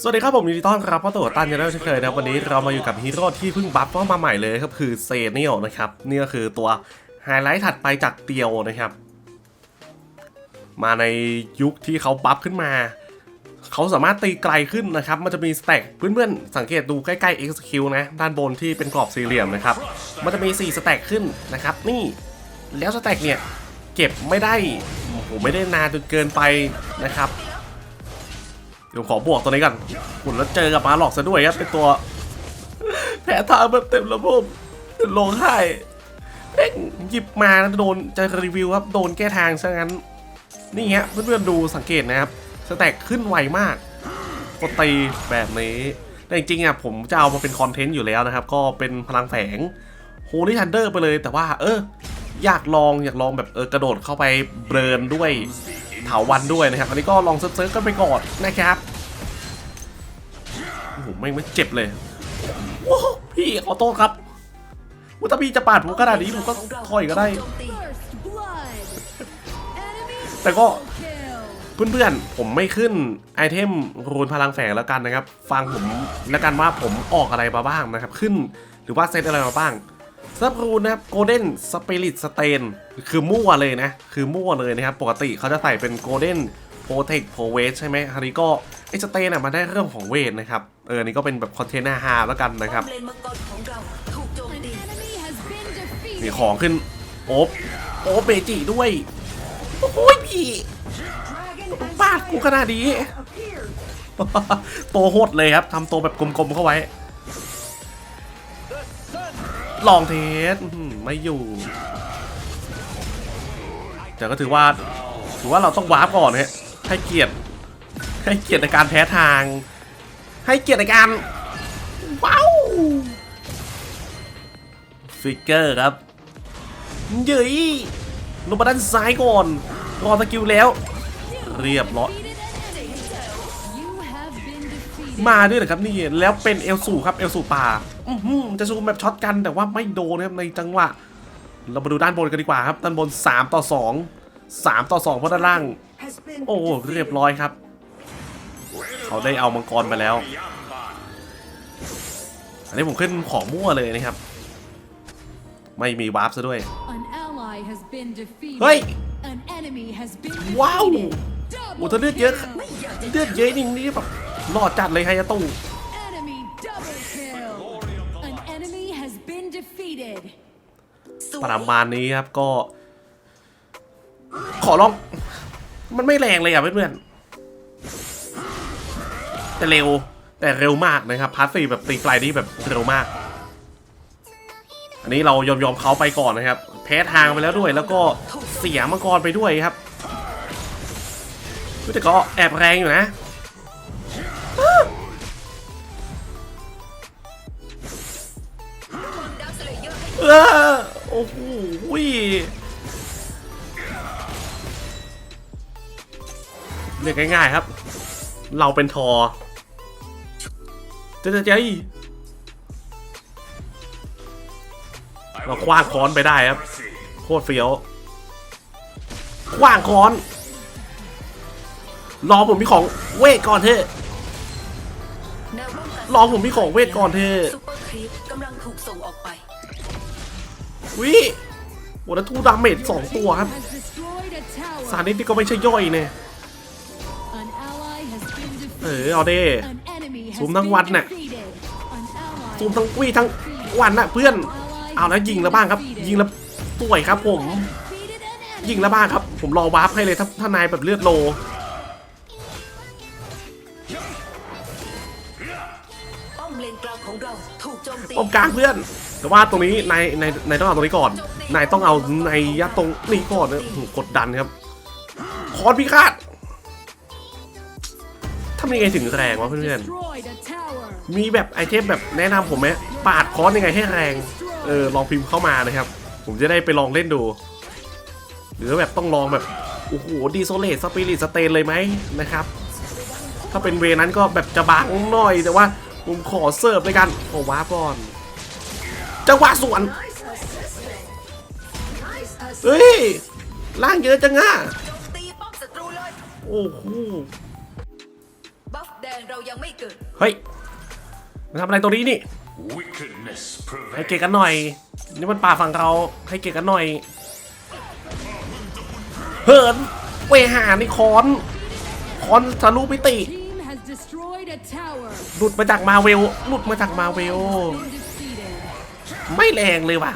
สวัสดีครับผมยินดีต้อนรับเข้าสู่ตันยันเช่นเคยนะวันนี้เรามาอยู่กับฮีโร่ที่เพิ่งบัฟเข้ามาใหม่เลยครับคือเซเนียลนะครับนี่ก็คือตัวไฮไลท์ถัดไปจากเตียวนะครับ มาในยุคที่เขาบัฟขึ้นมาเขาสามารถตีไกลขึ้นนะครับ มันจะมีสแต็กเพื่อนๆ สังเกตดูใกล้ๆ XQ นะ ด้านบนที่เป็นกรอบสี่เหลี่ยมนะครับ มันจะมี 4 สแต็กขึ้นนะครับ นี่ แล้วสแต็กเนี่ย เก็บไม่ได้ โอ้โห ไม่ได้นานจนเกินไปนะครับ ดี๋ยวขอบวกตัวนี้ก่อนหุ่นแล้วเจอกับมาหลอกซะด้วยครับเป็นตัว แผลทางแบบเต็มระบบลงให้เอ็งหยิบมาแล้วโดนจะรีวิวครับโดนแก้ทางซะงั้น นี่ฮะเพื่อนๆดูสังเกตนะครับสแต็กขึ้นไวมากกดตีแบบนี้แต่จริงๆอะผมจะเอามาเป็นคอนเทนต์อยู่แล้วนะครับ ก็เป็นพลังแฝงโฮลี่ทันเดอร์ไปเลยแต่ว่า เออ อยากลองอยากลองแบบเออกระโดดเข้าไปเบิร์นด้วย ถาวันด้วยนะครับ อันนี้ก็ลองเซิร์ฟกันไปก่อนนะครับโอ้โหไม่ไม่เจ็บเลยโอ้โหพี่ขอโทษครับว่าถ้าพี่จะปาดผมขนาดนี้ผมก็ถอยก็ได้ แต่ก็เพื่อนๆ ผมไม่ขึ้นไอเทมรูนพลังแฝงแล้วกันนะครับ ฟังผมแล้วกันว่าผมออกอะไรมาบ้างนะครับ ขึ้นหรือว่าเซตอะไรมาบ้าง ซับรูนนะครับโกลเด้นสเปริตสเตนคือมั่วเลยนะ คือมั่วเลยนะครับ ปกติเขาจะใส่เป็นโกลเด้นโปรเทคโปรเวสใช่ไหมคราวนี้ก็ไอสเตนอะมาได้เรื่องของเวทนะครับ เออนี่ก็เป็นแบบคอนเทนต์ฮาแล้วกันนะครับเลนมังกรของเราถูกโจม An ตี enemy has been มี defeated. ของขึ้น โอ๊บโอ๊บเบจิด้วย โอ้ยพี่ปาดกูขนาดนี้ตัวโหดเลยครับทำตัวแบบกลมๆเข้าไว้ ลองเทสไม่อยู่ แต่ก็ถือว่า ถือว่าเราต้องวาร์ปก่อนฮะให้เกียรติ ให้เกียรติในการแพ้ทาง ให้เกียรติในการ ว้าวฟิกเกอร์ครับเย้ยลงมาด้านซ้ายก่อนรอสกิลแล้ว เรียบร้อยมาด้วยเหรอครับนี่แล้วเป็นเอลสูครับเอลสูป่า จะซูมแบบช็อตกันแต่ว่าไม่โดนนะครับในจังหวะ เรามาดูด้านบนกันดีกว่าครับ ด้านบน 3 ต่อ 2 3 ต่อ 2 เพราะด้านล่าง โอ้เรียบร้อยครับ เขาได้เอามังกรไปแล้ว อันนี้ผมขึ้นของมั่วเลยนะครับ ไม่มีวาร์ปซะด้วย An ally has been defeated. เฮ้ย An enemy has been ว้าว defeated. โอ้ถ้าเลือดเยอะเลือดเยอะจริงนี่แบบรอดจัดเลยไฮยาตู้ ประมาณนี้ครับก็ ขอลอง มันไม่แรงเลยอะเพื่อนๆแต่เร็วแต่เร็วมากนะครับพาร์ทสี่แบบตีไกลนี่แบบเร็วมาก อันนี้เรายอมยอมเขาไปก่อนนะครับ แพ้ทางไปแล้วด้วย แล้วก็เสียมังกรไปด้วยครับแต่ก็แอบแรงอยู่นะ เออโอ้โหเรียกง่ายๆครับ เราเป็นทอเจ๊เจ๊เราคว้างค้อนไปได้ครับ โคตรเฟี้ยวคว้างค้อน รอผมมีของเวทก่อนเถอะรอผมมีของเวทก่อนเถอะกำลังถูกส่งออกไป วิโอ้แล้วทูดาเมจสองตัวครับ Has destroyed a tower. สารนิดนี่ก็ไม่ใช่ย่อยเนี่ย An ally has been เอ defeated. อเอาเด้ An enemy has ซูมทั้ง been วันน่ะ defeated. An ally ซูมทั้งวี่ทั้งวันน่ะเพื่อนเอาแล้วยิงแล้วบ้างครับ ยิงแล้วสวยครับ ผม defeated an enemy. ยิงแล้วบ้างครับ ผมรอวาร์ปให้เลยถ้าถ้านายแบบเลือดโลป้อมเลนกลางของเราถูกโจมตีป้อมกลางเพื่อน แต่ว่าตรงนี้นายนายนายต้องเอาตรงนี้ก่อน นายต้องเอาในายยัดตรงนี้ก่อนนะกดดันครับ คอนพิฆาตทำยังไงถึงแรงวะเพื่อนๆมีแบบไอเทมแบบแนะนำผมไหมปาดคอนยังไงให้แรง เออลองพิมพ์เข้ามานะครับ ผมจะได้ไปลองเล่นดู หรือแบบต้องลองแบบ โอ้โหดีโซเลตสปิริตสเตนเลยไหมนะครับ ถ้าเป็นเวนั้นก็แบบจะบางหน่อยแต่ว่าผมขอเสิร์ฟในการขอว้าร์ปก่อน จังหวะสวน เฮ้ย ล่างเยอะจังอะโจมตีป้อมศัตรูเลยโอ้โหบัฟแดงเรายังไม่เกิดเฮ้ยมาทำอะไรตรงนี้นี่ Wickedness ให้ prevails. เกียรติกันหน่อย นี่มันป่าฝั่งเรา ให้เกียรติกันหน่อย เหินเวหานี่คอน คอนทะลุมิติ Team has destroyed a tower. หลุดมาจากมาเวล หลุดมาจากมาเวล Been defeated. ไม่แรงเลยว่ะ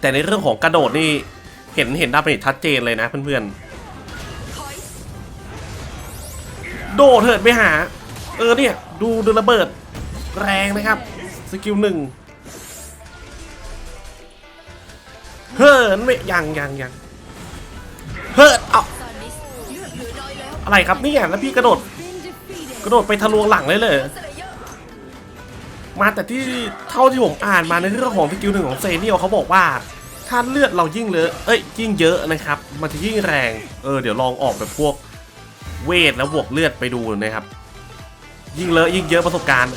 แต่ในเรื่องของกระโดดนี่ เห็นเห็นดาเมจชัดเจนเลยนะเพื่อนๆ โดดเถิดไปหา เออเนี่ย ดูดูระเบิด แรงนะครับ สกิลหนึ่งเฮิร์นไม่ยังยังยังเฮิร์นเอาอะไรครับเนี่ยแล้วพี่กระโดด กระโดดไปทะลวงหลังเลยเลย มาแต่ที่เท่าที่ผมอ่านมาในเรื่องของสกิลหนึ่งของเซเนียลเขาบอกว่าถ้าเลือดเรายิ่งเลอะเอ้ยยิ่งเยอะนะครับ มันจะยิ่งแรงเออเดี๋ยวลองออกแบบพวกเวทแล้วบวกเลือดไปดูนะครับ ยิ่งเลอะยิ่งเยอะประสบการณ์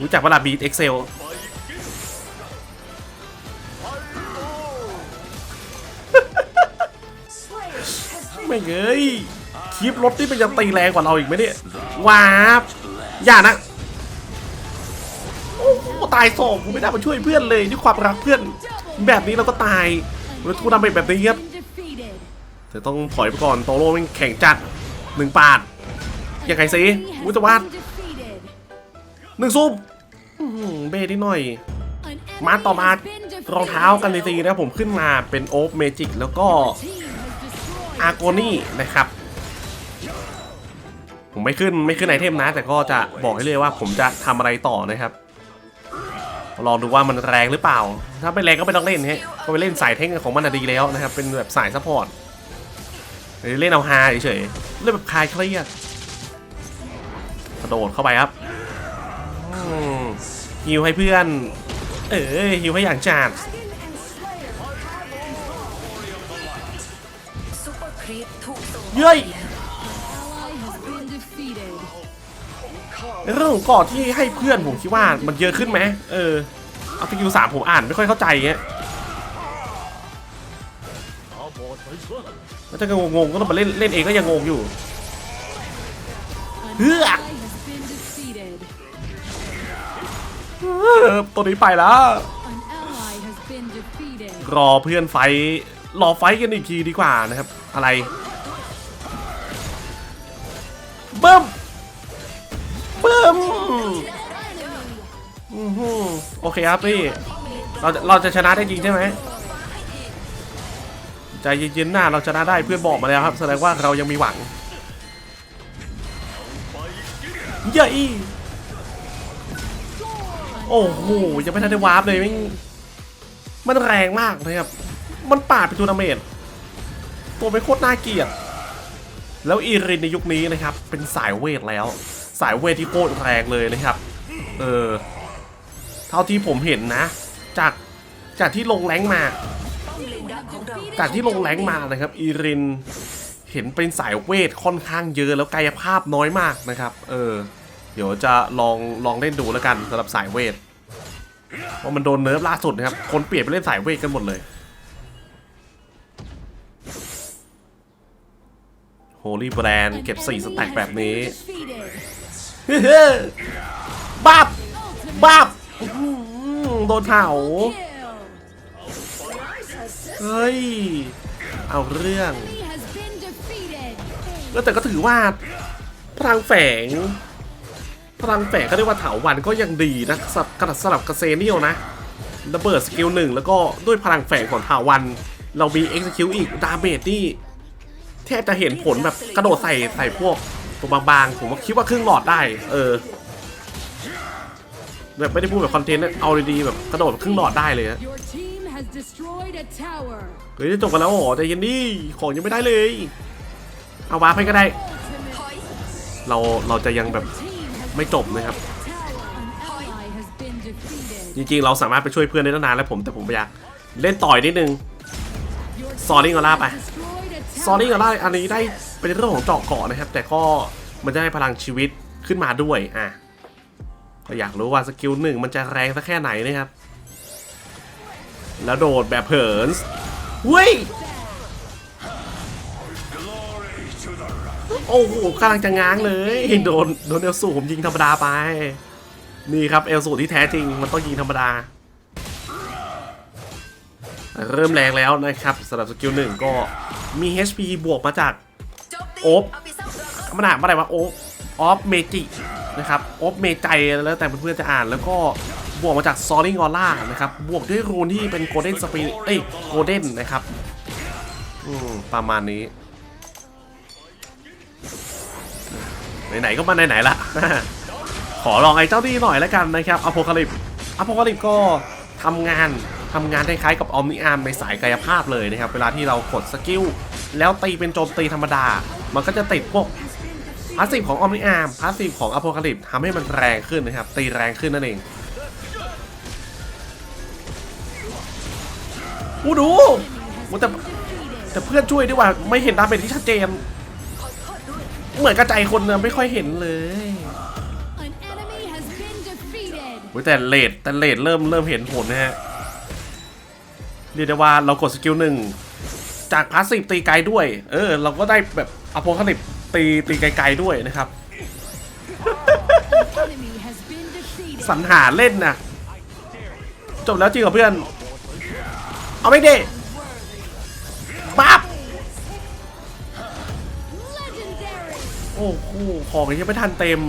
รู้จักเวลาบีทเอ็กเซลไม่เงยคลิปรถที่มันจะตีแรงกว่าเราอีกไหมเนี่ยว้าบอย่านะ ตายสองผมไม่ได้มาช่วยเพื่อนเลยด้วยความรักเพื่อน แบบนี้เราก็ตายแล้วทูนำไปแบบนี้ครับ Been defeated. แต่ต้องถอยไปก่อนโตโร่แม่งแข่งจัดหนึ่งปาดยังไงสิ Enemy has วุฒิวัฒ been defeated. หนึ่งซุปเบนิดหน่อย มาต่อมารองเท้ากันดีๆนะผมขึ้นมาเป็นโอ๊ m เมจิกแล้วก็อาร์โกนี่นะครับ ผมไม่ขึ้นไม่ขึ้นไอเทมนะ แต่ก็จะบอกให้เลยว่าผมจะทำอะไรต่อนะครับ ลองดูว่ามันแรงหรือเปล่า ถ้าไม่แรงก็ไม่ต้องเล่นฮะก็ไปเล่นสายเทคของมันดีแล้วนะครับ เป็นแบบสายซัพพอร์ตหรือเล่นเอาฮาเฉยๆเล่นแบบคลายเครียดกระโดดเข้าไปครับฮิวให้เพื่อน เออฮิวให้อย่างจัดซูเปอร์ครีปถูกส่งเย้ย เรื่องของกาะที่ให้เพื่อนผมคิดว่ามันเยอะขึ้นไหมเออเอาสกิลสามผมอ่านไม่ค่อยเข้าใจเงี้ยแล้วจะงงๆก็ต้องมาเล่นเล่นเองก็ยังงงอยู่ An Ugh. ally has been defeated. เอตัวนี้ไปแล้วรอเพื่อนไฟรอไฟกันอีกทีดีกว่านะครับ อะไรเบิ้ม มอื้อหือโอเคครับพี่ เราเราจะชนะได้จริงใช่ไหมใจเย็นๆหน้าเราชนะได้เพื่อนบอกมาแล้วครับ แสดงว่าเรายังมีหวังเย้ยโอ้โหยังไม่ทันได้วาร์ปเลยม่งมันแรงมากนะครับ มันปาดเป็นทูนาเมนตัวเป็นโคตรน่าเกลียด แล้วอีรินในยุคนี้นะครับ เป็นสายเวทแล้ว สายเวทที่โคตรแรงเลยนะครับ เออ เท่าที่ผมเห็นนะ จากจากที่ลงแรงมา จากที่ลงแรงมานะครับ อีรินเห็นเป็นสายเวทค่อนข้างเยอะแล้วกายภาพน้อยมากนะครับ เออ เดี๋ยวจะลองลองเล่นดูแล้วกันสำหรับสายเวทว่าะมันโดนเนิร์ฟล่าสุดนะครับ คนเปลี่ยนไปเล่นสายเวทกันหมดเลยโฮลี่แบรนด์ An เก็บ 4 สแต็กแบบนี้ บ้าบบ้าบโดนเผาเฮ้ย เอาเรื่อง แล้วแต่ก็ถือว่า พลังแฝง พลังแฝงก็เรียกว่าเถาวันก็ยังดีนะสับกระสลับกระเซเนียนะระเบิดสกิลหนึ่งแล้วก็ด้วยพลังแฝงของเถาวัน เรามี execute อีกดาเมจนี่แทบจะเห็นผลแบบกระโดดใส่ใส่พวก ตัวบางๆ ผมว่าคิดว่าครึ่งหลอดได้ เออ แบบไม่ได้พูดแบบคอนเทนต์นะเอาดีๆแบบกระโดดครึ่งหลอดได้เลยอะ Your team has destroyed a tower. เฮ้ยจะจบกันแล้วเหรอใจเย็นดิของยังไม่ได้เลย เอาวาร์ปให้ก็ได้ เราเราจะยังแบบ Team has ไม่จบนะครับ tower. An ally has been defeated. จริงๆ เราสามารถไปช่วยเพื่อนได้ตั้งนานแล้วผมแต่ผมอยากเล่นต่อยนิดนึงซอรี่กอล่าไป Destroyed a ซอรี่ tower. ก็ได้อันนี้ได้ เป็นเรื่องของเจาะเกาะนะครับ แต่ก็มันจะให้พลังชีวิตขึ้นมาด้วยอะก็อยากรู้ว่าสกิลหนึ่งมันจะแรงสักแค่ไหนนะครับ แล้วโดดแบบเหินเฮ้ยโอ้โหกำลังจะง้างเลย โดนโดนเอลสูผมยิงธรรมดาไป นี่ครับเอลสูที่แท้จริงมันต้องยิงธรรมดา เริ่มแรงแล้วนะครับสำหรับสกิลหนึ่งก็มี HP บวกมาจาก โอ๊บมันอ่านว่าอะไรวะโอ๊ออฟเมจินะครับออฟเมใจแล้วแต่เพื่อนๆจะอ่านแล้วก็บวกมาจากซอริงอล่านะครับ บวกด้วยรูนที่เป็นโกลเด้นสปีเอ้ยโกลเด้นนะครับอืมประมาณนี้ ไหนๆก็มาไหนๆละขอลองไอ้เจ้านี่หน่อยแล้วกันนะครับอโพคาลิปอโพคาลิปก็ทำงานทำงานคล้ายๆกับออมนิอาร์มในสายกายภาพเลยนะครับ เวลาที่เรากดสกิล แล้วตีเป็นโจมตีธรรมดา มันก็จะติดพวกพาสซีฟของออมนิอาร์มพาสซีฟของอโพคาลิปทำให้มันแรงขึ้นนะครับ ตีแรงขึ้นนั่นเองอู้ดูอู้แต่แต่เพื่อนช่วยด้วยว่าไม่เห็นดาเมจที่ชัดเจน เหมือนกระจายคนเนี่ยไม่ค่อยเห็นเลย An enemy has been defeated. โอ้ยแต่เลดแต่เลดเริ่มเริ่มเห็นผลนะฮะเรียกได้ว่าเรากดสกิลหนึ่ง จากพาสซีฟตีไกลด้วย เออ เราก็ได้แบบอโพคาลิปตีตีไกลๆด้วยนะครับ สรรหาเล่นนะจบแล้วจริงกับเพื่อน เอาไม่ได้ปั๊บโอ้โหของยังไม่ทันเต็ม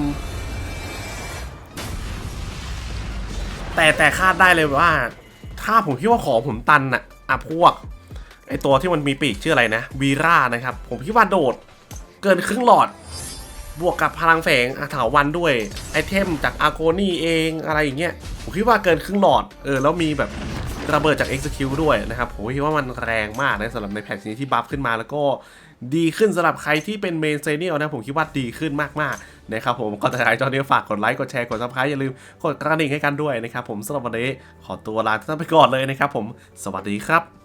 แต่แต่คาดได้เลยว่า ถ้าผมคิดว่าของผมตันอะอะพวก อตัวที่มันมีปีกชื่ออะไรนะวีร่านะครับ ผมคิดว่าโดดเกินครึ่งหลอด บวกกับพลังแฝงอาถาวันด้วยไอเทมจากอาโกนี่เองอะไรอย่างเงี้ยผมคิดว่าเกินครึ่งหลอดเออแล้วมีแบบระเบิดจาก Execute ด้วยนะครับผมคิดว่ามันแรงมากนะสำหรับในแพทช์นี้ที่บัฟขึ้นมาแล้วก็ดีขึ้นสำหรับใครที่เป็นเมนเซเนียลนะผมคิดว่าดีขึ้นมากๆนะครับผมก็จะให้จอนี้ฝากกดไลค์กดแชร์กดซับสไครต์อย่าลืมกดกระดิ่งให้กันด้วยนะครับผมสำหรับวันนี้ขอตัวลาท่านไปก่อนเลยนะครับผมสวัสดีครับ